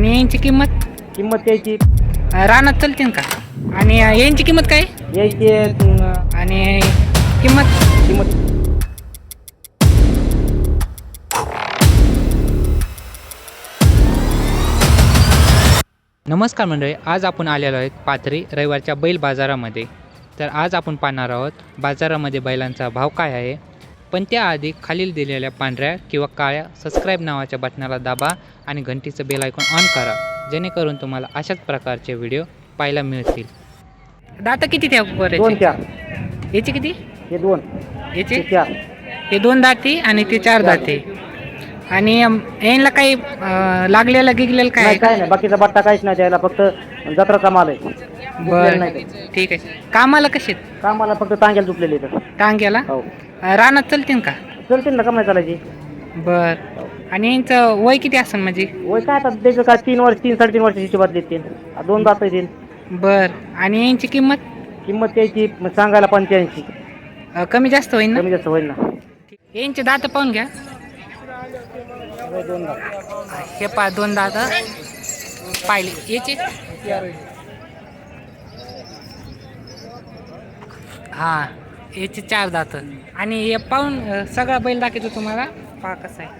आणि यांची किंमत? किंमत त्याची अं, रानात चालतील का? आणि यांची किंमत काय? यायची अं, आणि किंमत? किंमत. नमस्कार मंडळी आज आपण आलेलो आहेत पाथरी रविवारच्या बैल बाजारामध्ये. तर आज आपण पाहणार आहोत बाजारामध्ये बैलांचा भाव काय आहे पण त्याआधी खालील दिलेल्या पांढऱ्या किंवा काळ्या सबस्क्राईब नावाच्या बटनाला दाबा आणि घंटीचं बेल आयकॉन ऑन करा जेणेकरून तुम्हाला अशाच प्रकारचे व्हिडिओ पाहायला मिळतील. दाता किती त्या दोन चार याचे किती? हे दोन. याचे? हे चार. हे दोन दाती आणि ते चार दाते. आणि अम, यांना काही अं, लागलेलं गिगलेलं काय नाही आहे? का? काय नाही बाकीचा बट्टा काहीच नाही द्यायला फक्त जत्राचा माल आहे. बरं. नाही. ठीक आहे. कामाला कसे आहेत? कामाला फक्त टांग्याला झुपलेले इथं टांग्याला? हो. रानात चालतील का? चलतील ना कमाई चालायची बर. आणि यांचं वय किती असेल म्हणजे? वय काय आता त्याचं काय तीन वर्ष तीन साडेतीन वर्ष हिशोबात देतील. दोन दात येतील. बर. आणि यांची किंमत? किंमत त्याची मग सांगायला पंच्याऐंशी. अं, कमी जास्त होईल ना? कमी जास्त होईल ना. यांचे दात पाहून घ्या. दोन हे पा दोन दात. पाहिले. याचे? हा. याचे चार दात. आणि हे पाहून सगळा बैल दाखवतो तुम्हाला. पहा कसा आहे.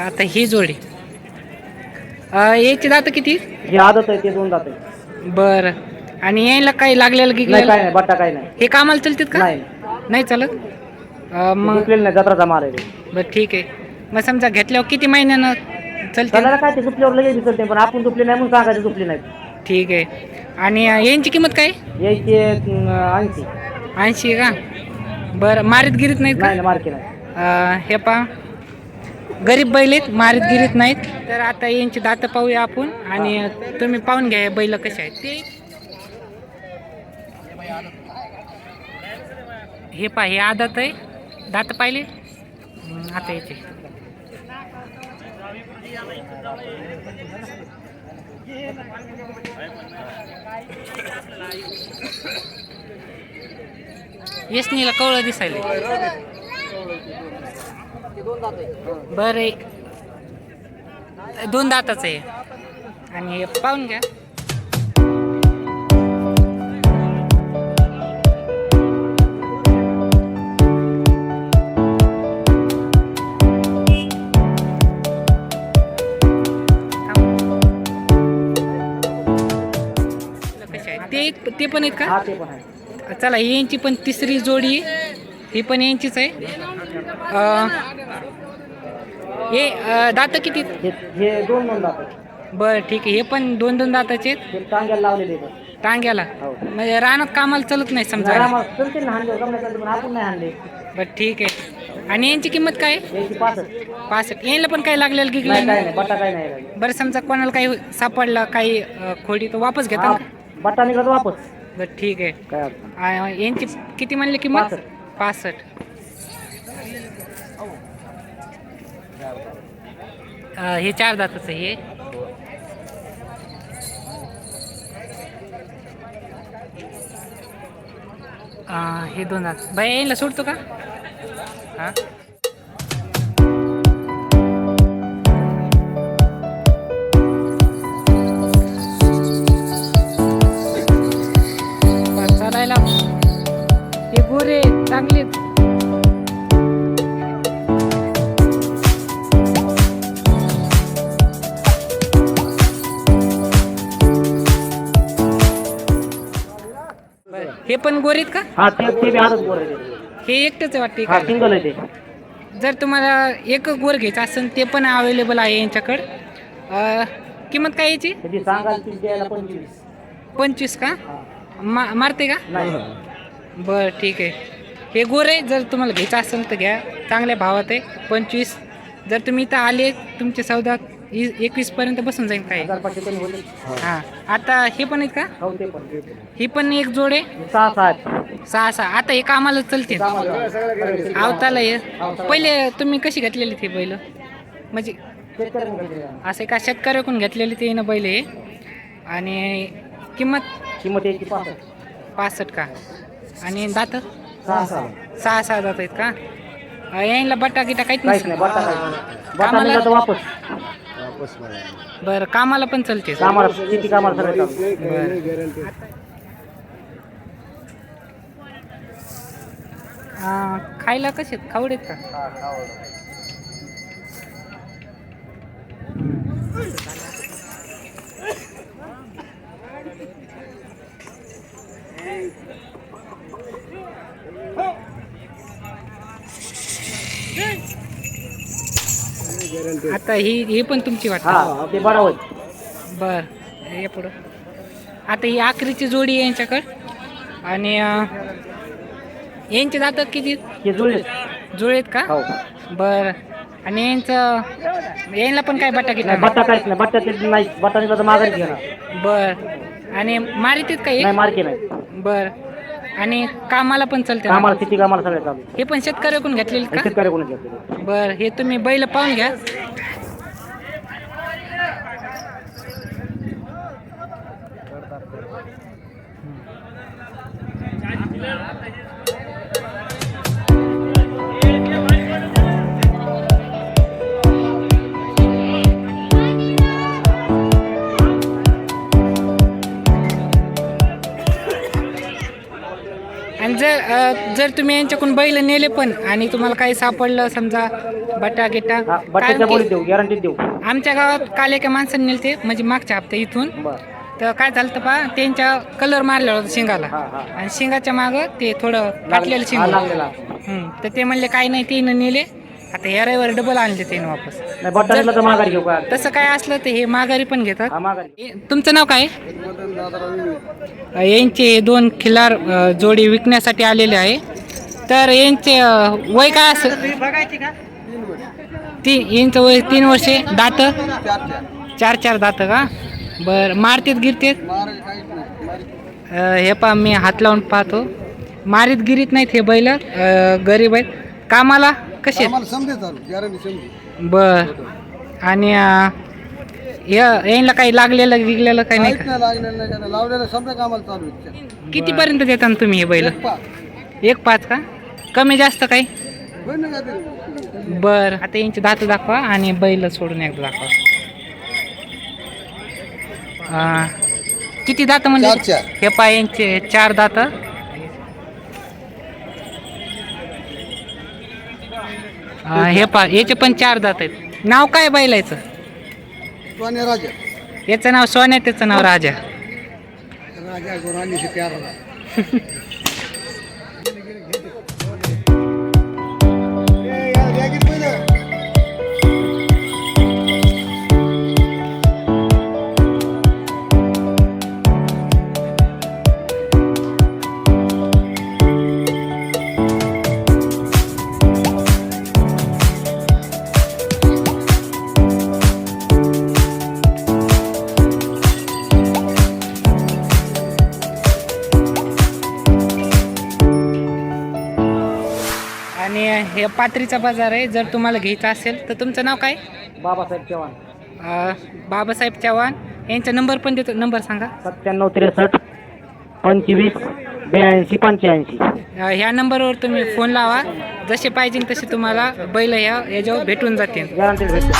आता ही जोडी. याची दात किती? हे आदत आहे ते दोन दात आहे. बर. आणि यायला काही लागलेलं की नाही काय नाही बट्टा काय नाही. हे कामाला चालतात का? नाही. नाही चालत? अं, मग झुपलेलं नाही जत्राचा माल आहे ते. बर ठीक आहे. मग समजा घेतल्यावर किती महिन्यानं चालते त्याला काय ते झुपल्यावर लगेच पण आपण झुपले नाही म्हणून सांगायचे झुपले नाही. ठीक आहे. आणि अं, यांची किंमत काय? यायची ऐंशी. ऐंशी का? बरं मारीत गिरीत नाहीत का? नाही मार्के नाही. अं, हे पा गरीब बैल आहेत मारीत गिरीत नाहीत. तर आता यांची दातं पाहूया आपण आणि तुम्ही पाहून घ्या बैल कसे आहेत ते. हे पा हे आदत आहे. दात पाहिले? आता याचे. येसनीला कवळं दिसायला बरं दोन दाताचं आहे. आणि पाहून घ्या? ते ते पण आहेत का? चला यांची पण तिसरी जोडी ही पण यांचीच आहे. हे दात किती? हे दोन दोन दात बरं ठीक आहे. हे पण दोन दोन दाताचे टांग्याला लावलेले. टांग्याला? हो. म्हणजे रानात कामाला चालत नाही समजा? आपण नाही हाणले बरं ठीक आहे. आणि यांची किंमत काय? पासष्ट. यायला पण काही लागलेलं की बरं समजा कोणाला काही सापडला काही खोडी तर वापस घेता बट्टा निघत वापस. बरं ठीक आहे. यांची किती म्हणले किंमत? पासष्ट. हे चार दातच आहे. हे हे दोन दात. बाई यायला सोडतो का? हां? हे पण गोरीत का? हा ते ते बी आजच बोर आहे ते. हे एकटेच वाटते हा का सिंगल आहे ते. जर तुम्हाला एक गोर घ्यायचं असेल ते पण अवेलेबल आहे यांच्याकडं. अं, किंमत काय याची? त्याची सांगाल ती द्यायला पंचवीस. पंचवीस का? हा. मा मारते का? नाही. बरं ठीक आहे. हे गोरे जर तुम्हाला घ्यायचं असेल तर घ्या. चांगल्या भावात आहे. पंचवीस. जर तुम्ही इथं आले तुमचे सौदा एकवीस पर्यंत बसून जाईल काय? हजार पाचशे कमी होते हां. आता हे पण आहेत का? हो ते पण ते पण. ही पण एक जोड? आहे सहा सहा आहेत. सहा सहा. आता हे कामाला चलते. आवताला हे. पहिले तुम्ही कशी घेतलेली ती बैल? म्हणजे असे का शेतकऱ्याकडून घेतलेली ते ना बैल. हे आणि किंमत? किंमत याची पासष्ट. पासष्ट का? आणि दात? सहा सहा. सहा सहा दात आहेत का? अं, यांना बट्टा गिटा काहीच काहीच नाही बटा काहीच बटा वापस बरं कामाला पण चलते. कामाला कामाला खायला कसे खावडेत आता ही ही पण तुमची वाटत? हा ते बर हे पुढं. आता ही आखरीची जोडी आहे यांच्याकडं. आणि अं, यांचे जातात किती? हे जुळले जुळेत का? हो. बर. आणि यांचं यांना पण काय बटा नाही बट्टा काहीच नाही बट्टा ते नाही बट्टा तर माघारी घेणार. बर. आणि मारितीत का नाही हे मार्के नाही. बर. आणि कामाला पण चालते ना? कामाला शेती कामाला सगळं चालू हे पण शेतकऱ्याकडून घेतलेले का? कोणी घेतले बर हे तुम्ही बैल पाहून घ्या. जर तुम्ही यांच्याकडून बैल नेले पण आणि तुम्हाला काही सापडलं समजा बटा गिटा देऊ गॅरंटी देऊ. आमच्या गावात काल एका माणसाने नेलते म्हणजे मागच्या हप्त्या इथून. बरं. तर काय झालं होतं पा त्यांच्या कलर मारलेला होता शिंगाला. हा हा. आणि शिंगाच्या माग ते थोडं फाटलेलं शिंग. होतं. लागलेला. हम्म, तर ते म्हणले काय नाही ते नेले. आता ह्या रविवारी डबल आणले ते वापस. नाही बट्टा निघाला तर माघारी घेऊ काय तसं काय असलं तर हे माघारी पण घेतात. हा माघारी. तुमचं नाव काय? अ, यांचे दोन खिलार अ, जोडी विकण्यासाठी आलेले आहे. तर यांचे अ, वय काय असं? ती यांचं वय तीन वर्षे. दात? चार चार दात का? बर मारतीत गिरतेत? अ, हे पा मी हात लावून पाहतो. मारीत गिरीत नाहीत हे बैल. अ, गरीब आहेत. कामाला? आहेत? आम्हाला समजे चालू गॅरंटी समजे. बर. आणि अ, या- यांना काही लागलेलं गिगलेलं काही नाही काहीच का? नाही लागलेलं नाही काय लावलेलं समजा कामाला चालू आहे किती पर्यंत देता ना तुम्ही हे बैल? पा एक पाच का? कमी जास्त काही? होईल ना काहीतरी बर. आता यांची दात दाखवा आणि बैल सोडून एकदा दाखवा. किती दात म्हणजे? चार चार. हे पा यांचे चार दात. हे पा याचे पण चार दात आहेत. नाव काय तो आणि राजा. याचं नाव सोन्या त्याचं नाव राजा. राजा गोरांनी प्यार होगा हे पात्रीचा बाजार आहे. जर तुम्हाला घ्यायचं असेल तर तुमचं नाव काय? बाबासाहेब चव्हाण. अ, बाबासाहेब चव्हाण. यांचा नंबर पण देतो. नंबर सांगा. सत्त्याण्णव त्रेसष्ट पंचवीस ब्याऐंशी पंच्याऐंशी. अ, ह्या नंबरवर तुम्ही फोन लावा. जसे पाहिजे तसे तुम्हाला बैल ह्या याच्यावर भेटून जातील. गॅरंटी भेटते